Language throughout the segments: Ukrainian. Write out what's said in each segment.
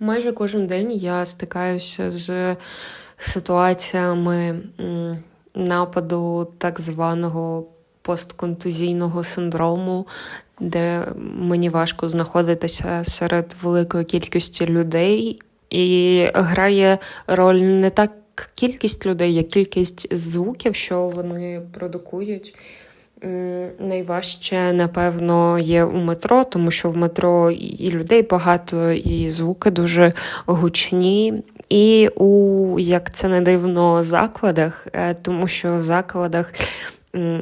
Майже кожен день я стикаюся з ситуаціями нападу так званого постконтузійного синдрому, де мені важко знаходитися серед великої кількості людей, і грає роль не так кількість людей, як кількість звуків, що вони продукують. Найважче, напевно, є у метро, тому що в метро і людей багато, і звуки дуже гучні. І у, як це не дивно, закладах, е, тому що в закладах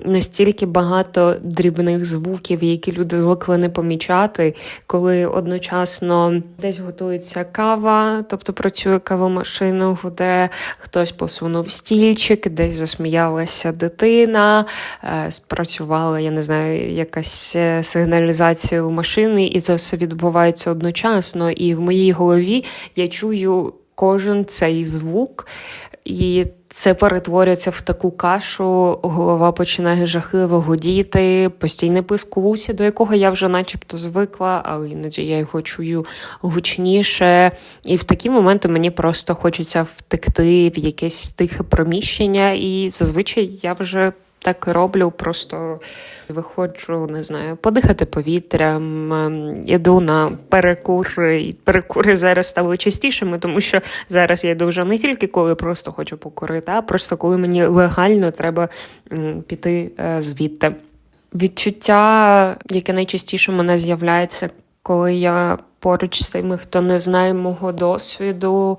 настільки багато дрібних звуків, які люди звикли не помічати, коли одночасно десь готується кава, тобто працює кавомашина, гуде, хтось посунув стільчик, десь засміялася дитина, е, спрацювала, я не знаю, якась е, сигналізація у машини, і це все відбувається одночасно. І в моїй голові я чую кожен цей звук, і це перетворюється в таку кашу, голова починає жахливо гудіти, постійне писк до якого я вже начебто звикла, але іноді я його чую гучніше. І в такі моменти мені просто хочеться втекти в якесь тихе приміщення, і зазвичай я вже. Так і роблю, просто виходжу, не знаю, подихати повітрям, ем, іду на перекури. І перекури зараз стали частішими, тому що зараз я йду вже не тільки коли просто хочу покурити, а просто коли мені легально треба піти е, звідти. Відчуття, яке найчастіше мене з'являється, коли я поруч з тими, хто не знає мого досвіду.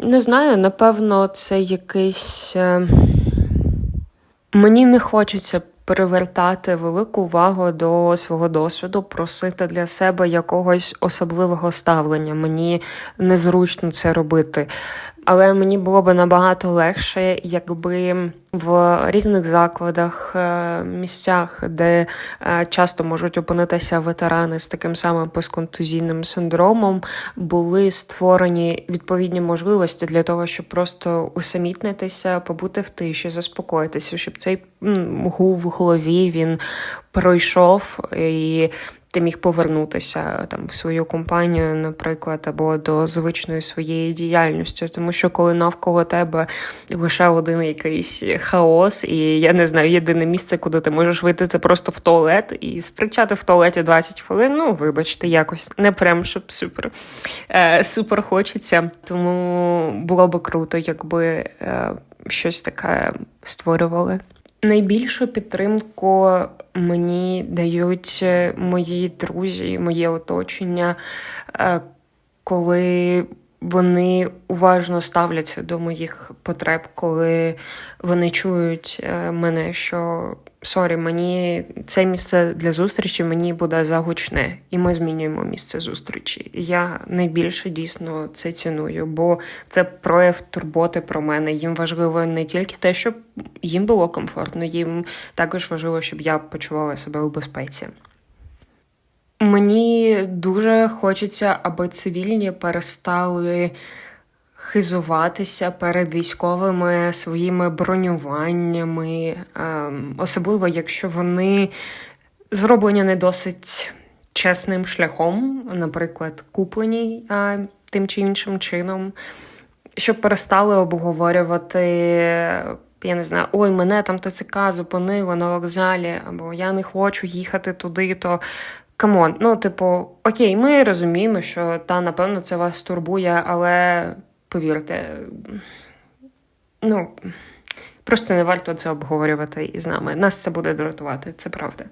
Не знаю, напевно, це якийсь. Мені не хочеться привертати велику увагу до свого досвіду, просити для себе якогось особливого ставлення. Мені незручно це робити. Але мені було б набагато легше, якби в різних закладах, е, місцях, де е, часто можуть опинитися ветерани з таким самим постконтузійним синдромом, були створені відповідні можливості для того, щоб просто усамітнитися, побути в тиші, заспокоїтися, щоб цей гул в голові він пройшов і ти міг повернутися там в свою компанію, наприклад, або до звичної своєї діяльності. Тому що коли навколо тебе лише один якийсь хаос, і я не знаю, єдине місце, куди ти можеш вийти, це просто в туалет і стрічати в туалеті 20 хвилин. Ну, вибачте, якось не прям щоб супер, е, супер хочеться. Тому було би круто, якби е, щось таке створювали. Найбільшу підтримку мені дають е, мої друзі, моє оточення, е, коли вони уважно ставляться до моїх потреб, коли вони чують е, мене, що сорі, мені це місце для зустрічі мені буде загучне, і ми змінюємо місце зустрічі. Я найбільше дійсно це ціную, бо це прояв турботи про мене. Їм важливо не тільки те, щоб їм було комфортно, їм також важливо, щоб я почувала себе у безпеці. Мені дуже хочеться, аби цивільні перестали хизуватися перед військовими своїми бронюваннями, ем, особливо якщо вони зроблені не досить чесним шляхом, наприклад, куплені тим чи іншим чином, щоб перестали обговорювати. Я не знаю, ой, мене там ТЦК зупинило на вокзалі, або я не хочу їхати туди, то камон. Ну, типу, окей, ми розуміємо, що та, напевно, це вас турбує, але повірте, ну, просто не варто це обговорювати із нами. Нас це буде дратувати, це правда.